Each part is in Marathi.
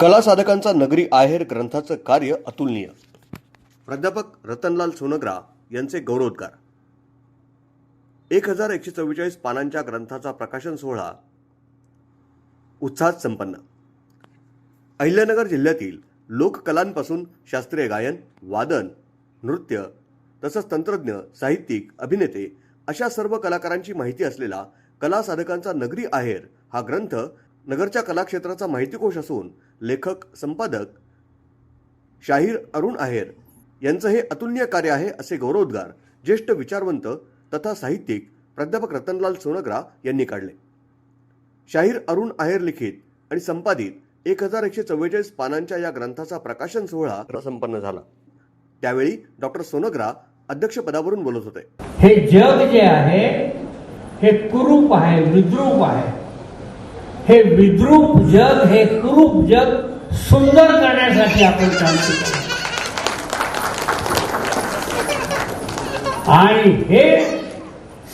कला साधकांचा नगरी आहेर ग्रंथाचं कार्य अतुलनीय. प्राध्यापक रतनलाल सोनग्रा यांचे गौरवोद्गार. एक हजार एकशे चव्वेचाळीस पानांच्या ग्रंथाचा प्रकाशन सोहळा उत्साहात संपन्न. अहिल्यानगर जिल्ह्यातील लोककलांपासून शास्त्रीय गायन वादन नृत्य तसंच तंत्रज्ञ साहित्यिक अभिनेते अशा सर्व कलाकारांची माहिती असलेला कला साधकांचा नगरी आहेर हा ग्रंथ नगरच्या कलाक्षेत्राचा माहितीकोश असून लेखक संपादक शाहीर अरुण आहेर यांचं हे अतुलनीय कार्य आहे असे गौरवोद्गार ज्येष्ठ विचारवंत तथा साहित्यिक प्राध्यापक रतनलाल सोनग्रा यांनी काढले. शाहीर अरुण आहेर लिखित आणि संपादित एक हजार एकशे चव्वेचाळीस पानांच्या या ग्रंथाचा प्रकाशन सोहळा संपन्न झाला. त्यावेळी डॉक्टर सोनग्रा अध्यक्षपदावरून बोलत होते. हे जग जे आहे हे कुरूप आहे विद्रूप आहे. हे विद्रूप जग हे कुरूप जग सुंदर करण्यासाठी आपण क्रांती करतो. आणि हे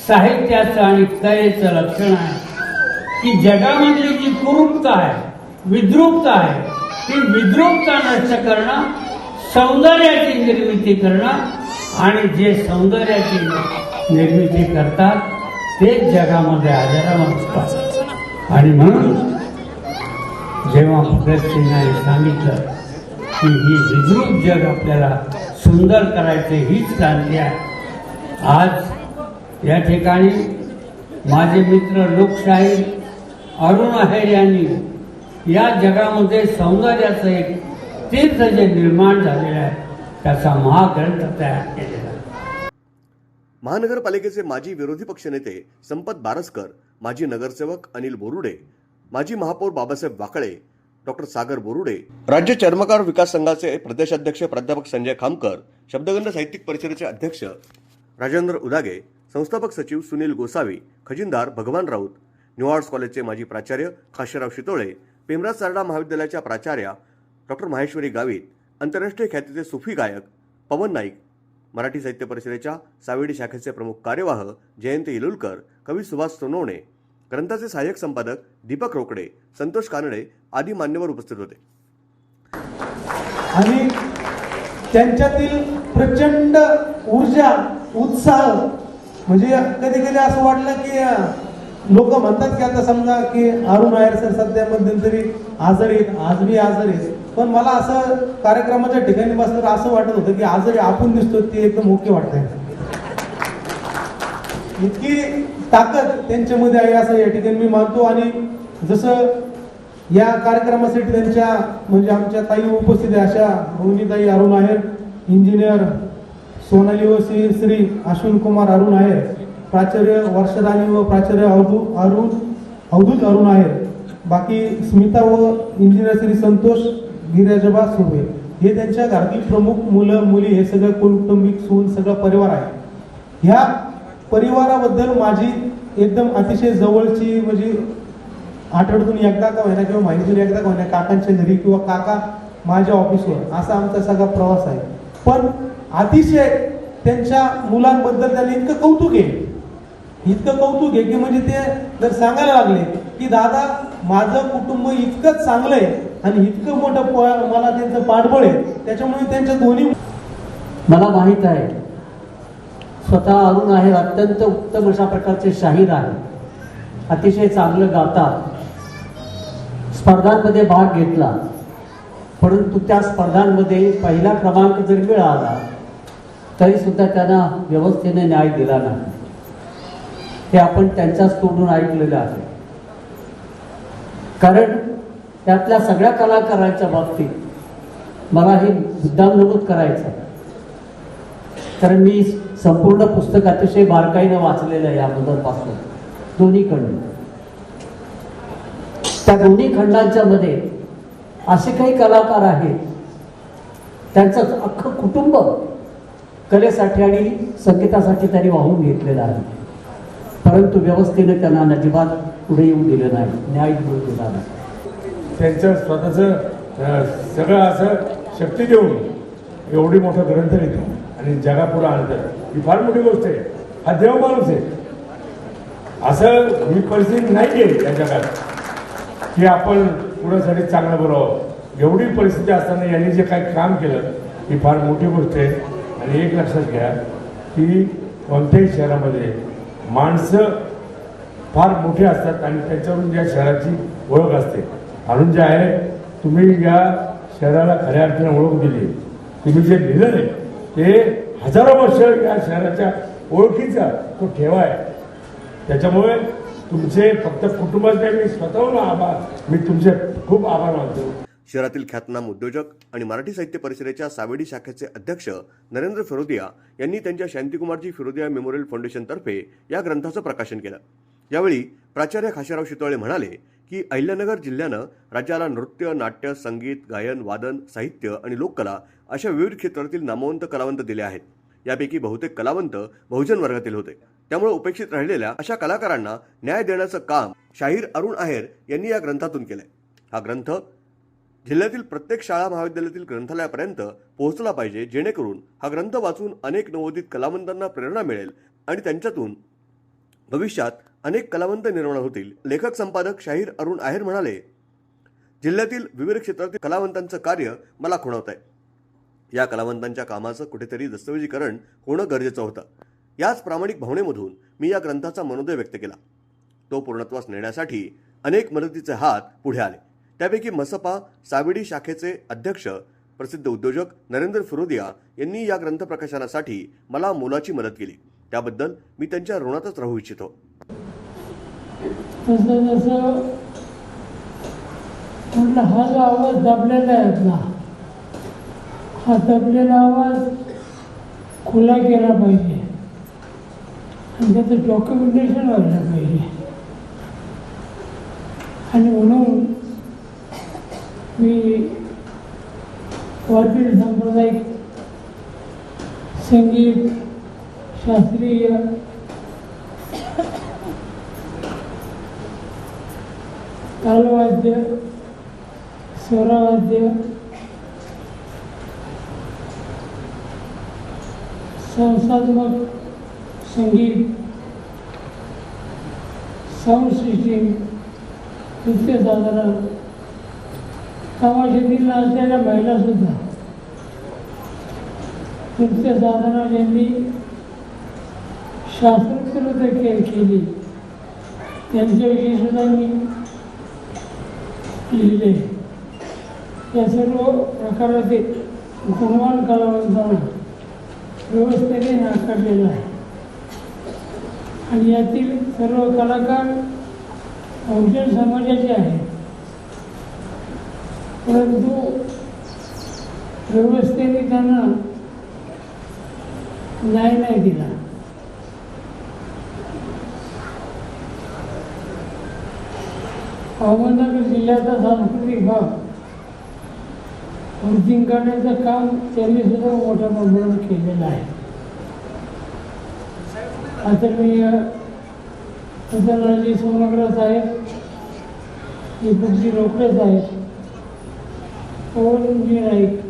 साहित्याचं आणि कलेचं लक्षण आहे की जगामधली जी कुरूपता आहे विद्रूपता आहे ती विद्रूपता नष्ट करणं सौंदर्याची निर्मिती करणं आणि जे सौंदर्याची निर्मिती करतात ते जगामध्ये आदरावर असतात. आणि म्हणून जेव्हा भगतसिंगांनी सांगितलं की ही विद्रुप जग आपल्याला सुंदर करायचे हीच क्रांती आहे. आज या ठिकाणी माझे मित्र लोकशाही अरुण आहेर यांनी या जगामध्ये सौंदर्याचं एक तीर्थ जे निर्माण झालेलं आहे त्याचा महाग्रंथ तयार केलेला महानगरपालिकेचे माजी विरोधी पक्षनेते संपत बारसकर माजी नगरसेवक अनिल बोरुडे माजी महापौर बाबासाहेब वाकळे डॉक्टर सागर बोरुडे राज्य चर्मकार विकास संघाचे प्रदेशाध्यक्ष प्राध्यापक संजय खामकर शब्दगंध साहित्यिक परिषदेचे अध्यक्ष राजेंद्र उदागे संस्थापक सचिव सुनील गोसावी खजिनदार भगवान राऊत न्यू आर्ट्स कॉलेजचे माजी प्राचार्य काशीराव शितोळे पेमराज सारडा महाविद्यालयाच्या प्राचार्या डॉक्टर माहेश्वरी गावित आंतरराष्ट्रीय ख्यातीचे सुफी गायक पवन नाईक मराठी साहित्य परिषदेच्या सावेडी शाखेचे प्रमुख कार्यवाह जयंत येलुलकर कवी सुभाष सोनवणे ग्रंथाचे सहाय्यक संपादक दीपक रोकडे संतोष कानडे आदी मान्यवर उपस्थित होते. आणि त्यांच्यातील प्रचंड ऊर्जा उत्साह म्हणजे कधी कधी असं वाटलं की लोक म्हणतात की आता समजा की अरुण आयर सर सध्या मध्यंतरी आजारी आहेत आज मी आजारी आहेत पण मला असं कार्यक्रमाच्या ठिकाणी बसल्यावर असं वाटत होतं की आजारी आपण दिसतो ते एकदम ओके वाटतंय. इतकी ताकद त्यांच्यामध्ये आहे असं या ठिकाणी मी मानतो. आणि जसं या कार्यक्रमासाठी त्यांच्या म्हणजे आमच्या ताई उपस्थित आहे अशा रोहिणीताई अरुण आहेत इंजिनियर सोनाली व श्री श्री अश्विन कुमार अरुण आहेत प्राचार्य वर्षदानी व प्राचार्य अवधू अरुण अवधूत अरुण आहेत. बाकी स्मिता व इंजिनियर श्री संतोष गिराजबा सुर्वे. हे त्यांच्या घरातील प्रमुख मुलं मुली हे सगळं कौटुंबिक सून सगळा परिवार आहे. ह्या परिवाराबद्दल माझी एकदम अतिशय जवळची म्हणजे आठवड्यातून एकदा का होईना किंवा महिन्यातून एकदा का होईना काकांच्या घरी किंवा काका माझ्या ऑफिसवर असा आमचा सगळा प्रवास आहे. पण अतिशय त्यांच्या मुलांबद्दल त्यांना इतकं कौतुक आहे. इतकं कौतुक आहे की म्हणजे ते जर सांगायला लागले की दादा माझं कुटुंब इतकंच चांगलं आहे आणि इतकं मोठं मला त्यांचं पाठबळ आहे. त्याच्यामुळे त्यांच्या दोन्ही मला माहीत आहे. स्वतः अरुण आहे अत्यंत उत्तम अशा प्रकारचे शाहीर आहे अतिशय चांगलं गातात. स्पर्धांमध्ये भाग घेतला. परंतु त्या स्पर्धांमध्ये पहिला क्रमांक जरी मिळाला तरी सुद्धा त्यांना व्यवस्थेने न्याय दिला नाही. हे आपण त्यांच्याच तोंडून ऐकलेलं आहे. कारण त्यातल्या सगळ्या कलाकारांच्या बाबतीत मला हे मुद्दाम नमूद करायचं आहे. कारण मी संपूर्ण पुस्तक अतिशय बारकाईनं वाचलेलं आहे अगोदरपासून. दोन्ही खंड. त्या दोन्ही खंडांच्या मध्ये असे काही कलाकार आहेत त्यांचं अख्खं कुटुंब कलेसाठी आणि संगीतासाठी त्यांनी वाहून घेतलेलं आहे. परंतु व्यवस्थेने त्यांना अजिबात पुढे येऊ दिलं नाही. न्याय मिळू दिला नाही. त्यांचं स्वतःचं सगळं असं शक्ती देऊन एवढी मोठा ग्रंथ लिहितो आणि जगापुढे आणतात. ही फार मोठी गोष्ट आहे. हा देव माणूस आहे. असं ही परिस्थिती नाही आहे त्यांच्या जगात की आपण कुणासाठी चांगलं बोलावं. एवढी परिस्थिती असताना यांनी जे काही काम केलं ही फार मोठी गोष्ट आहे. आणि एक लक्षात घ्या की कोणत्याही शहरामध्ये माणसं फार मोठी असतात आणि त्याच्यावरून या शहराची ओळख असते. म्हणून जे आहे तुम्ही या शहराला खऱ्या अर्थाने ओळख दिली. तुम्ही जे लिहिलं ते हजारो वर्ष या शहराच्या ओळखीचा तो ठेवा आहे. त्याच्यामुळे तुमचे फक्त कुटुंबाचे नाही, मी स्वतःहून आभार मी तुमचे खूप आभार मानतो. शहरातील ख्यातनाम उद्योजक आणि मराठी साहित्य परिषदेच्या सावेडी शाखेचे अध्यक्ष नरेंद्र फिरोदिया यांनी त्यांच्या शांतीकुमारजी फिरोदिया मेमोरियल फाउंडेशनतर्फे या ग्रंथाचं प्रकाशन केलं. यावेळी प्राचार्य खाशीराव शितोळे म्हणाले की अहिल्यानगर जिल्ह्यानं राज्याला नृत्य नाट्य संगीत गायन वादन साहित्य आणि लोककला अशा विविध क्षेत्रातील नामवंत कलावंत दिले आहेत. यापैकी बहुतेक कलावंत बहुजन वर्गातील होते. त्यामुळे उपेक्षित राहिलेल्या अशा कलाकारांना न्याय देण्याचं काम शाहीर अरुण आहेर यांनी या ग्रंथातून केलंय. हा ग्रंथ जिल्ह्यातील प्रत्येक शाळा महाविद्यालयातील ग्रंथालयापर्यंत पोहोचला पाहिजे जेणेकरून हा ग्रंथ वाचून अनेक नवोदित कलावंतांना प्रेरणा मिळेल आणि त्यांच्यातून भविष्यात अनेक कलावंत निर्माण होतील. लेखक संपादक शाहीर अरुण आहेर म्हणाले जिल्ह्यातील विविध क्षेत्रातील कलावंतांचं कार्य मला खुणवत आहे. या कलावंतांच्या कामाचं कुठेतरी दस्तऐवजीकरण होणं गरजेचं होतं. याच प्रामाणिक भावनेमधून मी या ग्रंथाचा मनोदय व्यक्त केला. तो पूर्णत्वास नेण्यासाठी अनेक मदतीचे हात पुढे आले. त्यापैकी मसपा सावेडी शाखेचे अध्यक्ष प्रसिद्ध उद्योजक नरेंद्र फिरोदिया यांनी या ग्रंथ प्रकाशनासाठी मला मोलाची मदत केली. त्याबद्दल मी त्यांच्या ऋणातच राहू इच्छितो. तसं जसं म्हटलं हा जो आवाज दाबलेला आहे आपला. हा दबलेला आवाज खुला केला पाहिजे. आणि त्याचं डॉक्युमेंटेशन व्हायला पाहिजे. आणि म्हणून मी वाटील सांप्रदायिक संगीत शास्त्रीय तालवाद्य स्वरवाद्य संस्थात्मक संगीत साऊंड सिस्टीम नृत्य साधना समाजातील असलेल्या महिलासुद्धा नृत्य साधना ज्यांनी शास्त्रोत्तर केली त्यांच्याविषयी सुद्धा मी लिहिले. या सर्व प्रकारातील गुणवान कलावंतांना व्यवस्थेने नाकारलेलं आहे. आणि यातील सर्व कलाकार बहुजन समाजाचे आहेत. परंतु व्यवस्थेने त्यांना न्याय नाही दिला. अहमदनगर जिल्ह्याचा सांस्कृतिक भाग. वृद्धी करण्याचं काम त्यांनी सुद्धा मोठ्या प्रमाणात केलेलं आहे. आदरणीय उदयनराजे सोनग्र साहेब दीपकजी रोकडे साहेब पवनजी नाईक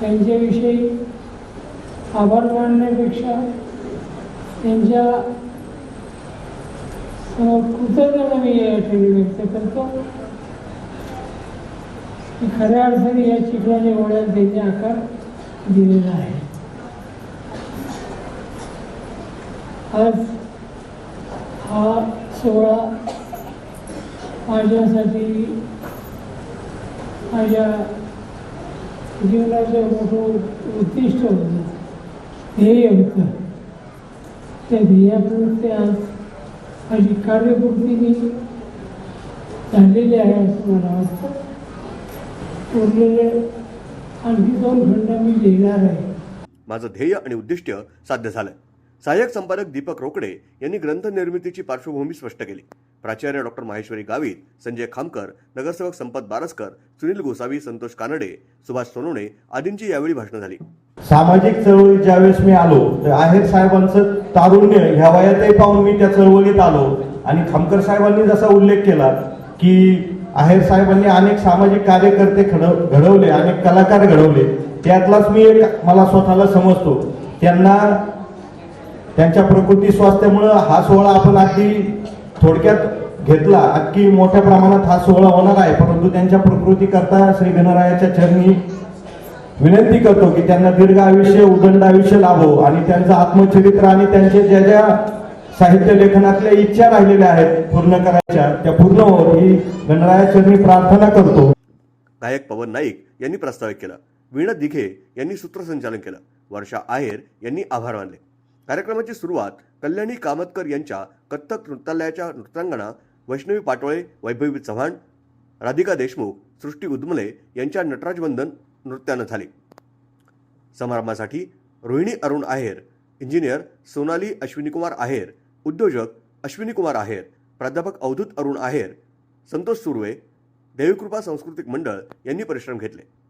त्यांच्याविषयी आभार मानण्यापेक्षा त्यांच्या कृतज्ञता मी या ठिकाणी व्यक्त करतो की खऱ्या अर्थाने या चिखलाच्या वड्यात त्यांनी आकार दिलेला आहे आज हा सोहळा माझ्यासाठी माझ्या जीवनाचं मोठं उद्दिष्ट होतं ध्येय होतं त्या ध्येयाप्रमाणे आज माझी कार्यपूर्ती झालेली आहे असं मला वाटतं. उरलेले आणखी दोन खंड मी लिहिणार आहे. माझं ध्येय आणि उद्दिष्ट साध्य झालं सहाय्यक संपादक दीपक रोकडे यांनी ग्रंथनिर्मितीची पार्श्वभूमी स्पष्ट केली. प्राचार्य डॉक्टर माहेश्वरी गावित संजय खामकर नगरसेवक संपत बारसकर सुनील गोसावी संतोष कानडे सुभाष सोनवणे आदींची यावेळी भाषणं झाली. सामाजिक चळवळीत ज्यावेळेस मी आलो तर आहेर साहेबांचं तारुण्य ह्या वयातही पाहून मी त्या चळवळीत आलो. आणि खामकर साहेबांनी जसा उल्लेख केला की आहेर साहेबांनी अनेक सामाजिक कार्यकर्ते घडव घडवले अनेक कलाकार घडवले त्यातलाच मी एक मला स्वतःला समजतो. त्यांना त्यांच्या प्रकृती स्वास्थ्यामुळं हा सोहळा आपण अगदी थोडक्यात घेतला. की मोठ्या प्रमाणात हा सोहळा होणार आहे. परंतु त्यांच्या प्रकृती करता श्री गणरायाच्या चरणी विनंती करतो की त्यांना दीर्घ आयुष्य उदंड आयुष्य लाभो. आणि त्यांचं आत्मचरित्र आणि त्यांचे ज्या ज्या साहित्य लेखनातल्या इच्छा राहिलेल्या आहेत पूर्ण करायच्या त्या पूर्ण होत ही गणराया प्रार्थना करतो. गायक पवन नाईक यांनी प्रस्तावित केलं. वीणा दिघे यांनी सूत्रसंचालन केलं. वर्षा आहेर यांनी आभार मानले. कार्यक्रमाची सुरुवात कल्याणी कामतकर यांच्या कथ्थक नृत्यालयाच्या नृत्यांगणा वैष्णवी पाटोळे वैभवी चव्हाण राधिका देशमुख सृष्टी उदमले यांच्या नटराजवंदन नृत्यानं झाले. समारंभासाठी रोहिणी अरुण आहेर इंजिनियर सोनाली अश्विनीकुमार आहेर उद्योजक अश्विनीकुमार आहेर प्राध्यापक अवधूत अरुण आहेर संतोष सुर्वे देवीकृपा सांस्कृतिक मंडळ यांनी परिश्रम घेतले.